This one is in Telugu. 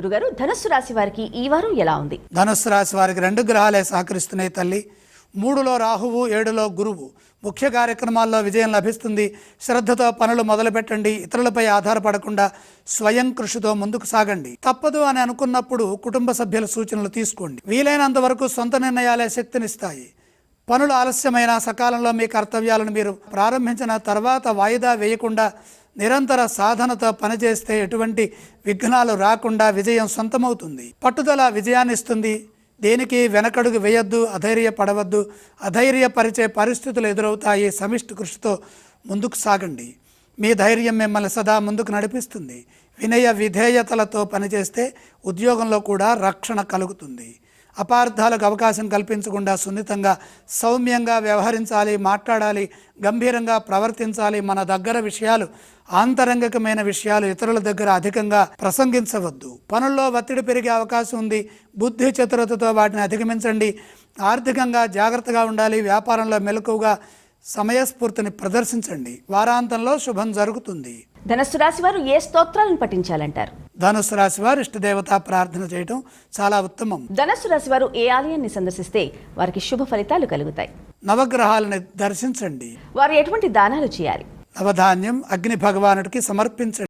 గురుగారు ధనస్సు రాశి వారికి ఈ వారం ఎలా ఉంది? ధనుస్సు రాశి వారికి రెండు గ్రహాలే సహకరిస్తున్నాయి తల్లి. మూడులో రాహువు ఏడులో గురువు. ముఖ్య కార్యక్రమాల్లో విజయం లభిస్తుంది. శ్రద్ధతో పనులు మొదలుపెట్టండి. ఇతరులపై ఆధారపడకుండా స్వయం కృషితో ముందుకు సాగండి. తప్పదు అని అనుకున్నప్పుడు కుటుంబ సభ్యుల సూచనలు తీసుకోండి. వీలైనంత వరకు సొంత నిర్ణయాలే శక్తినిస్తాయి. పనులు ఆలస్యమైన సకాలంలో మీ కర్తవ్యాలను మీరు ప్రారంభించిన తర్వాత వాయిదా వేయకుండా నిరంతర సాధనతో పనిచేస్తే ఎటువంటి విఘ్నాలు రాకుండా విజయం సొంతమవుతుంది. పట్టుదల విజయాన్ని ఇస్తుంది దేనికి వెనకడుగు వేయొద్దు అధైర్యపడవద్దు అధైర్యపరిచే పరిస్థితులు ఎదురవుతాయి. సమిష్టి కృషితో ముందుకు సాగండి. మీ ధైర్యం మిమ్మల్ని సదా ముందుకు నడిపిస్తుంది. వినయ విధేయతలతో పనిచేస్తే ఉద్యోగంలో కూడా రక్షణ కలుగుతుంది. అపార్థాలకు అవకాశం కల్పించకుండా సున్నితంగా సౌమ్యంగా వ్యవహరించాలి మాట్లాడాలి గంభీరంగా ప్రవర్తించాలి మన దగ్గర విషయాలు. ఆంతరంగికమైన విషయాలు ఇతరుల దగ్గర అధికంగా ప్రసంగించవద్దు. పనుల్లో ఒత్తిడి పెరిగే అవకాశం ఉంది. బుద్ధి చతురతతో వాటిని అధిగమించండి. ఆర్థికంగా జాగ్రత్తగా ఉండాలి. వ్యాపారంలో మెలకువగా సమయస్ఫూర్తిని ప్రదర్శించండి. వారాంతంలో శుభం జరుగుతుంది. ధనస్సు రాశి వారు ఏ స్తోత్రాలను పఠించాలంటారు? ధనుసు రాశి వారు ఇష్టదేవతా ప్రార్థన చేయటం చాలా ఉత్తమం. ధనస్సు రాశి వారు ఏ ఆలయాన్ని సందర్శిస్తే వారికి శుభ ఫలితాలు కలుగుతాయి. నవగ్రహాలని దర్శించండి. వారు ఎటువంటి దానాలు చేయాలి? నవధాన్యం అగ్ని భగవానుడికి సమర్పించండి.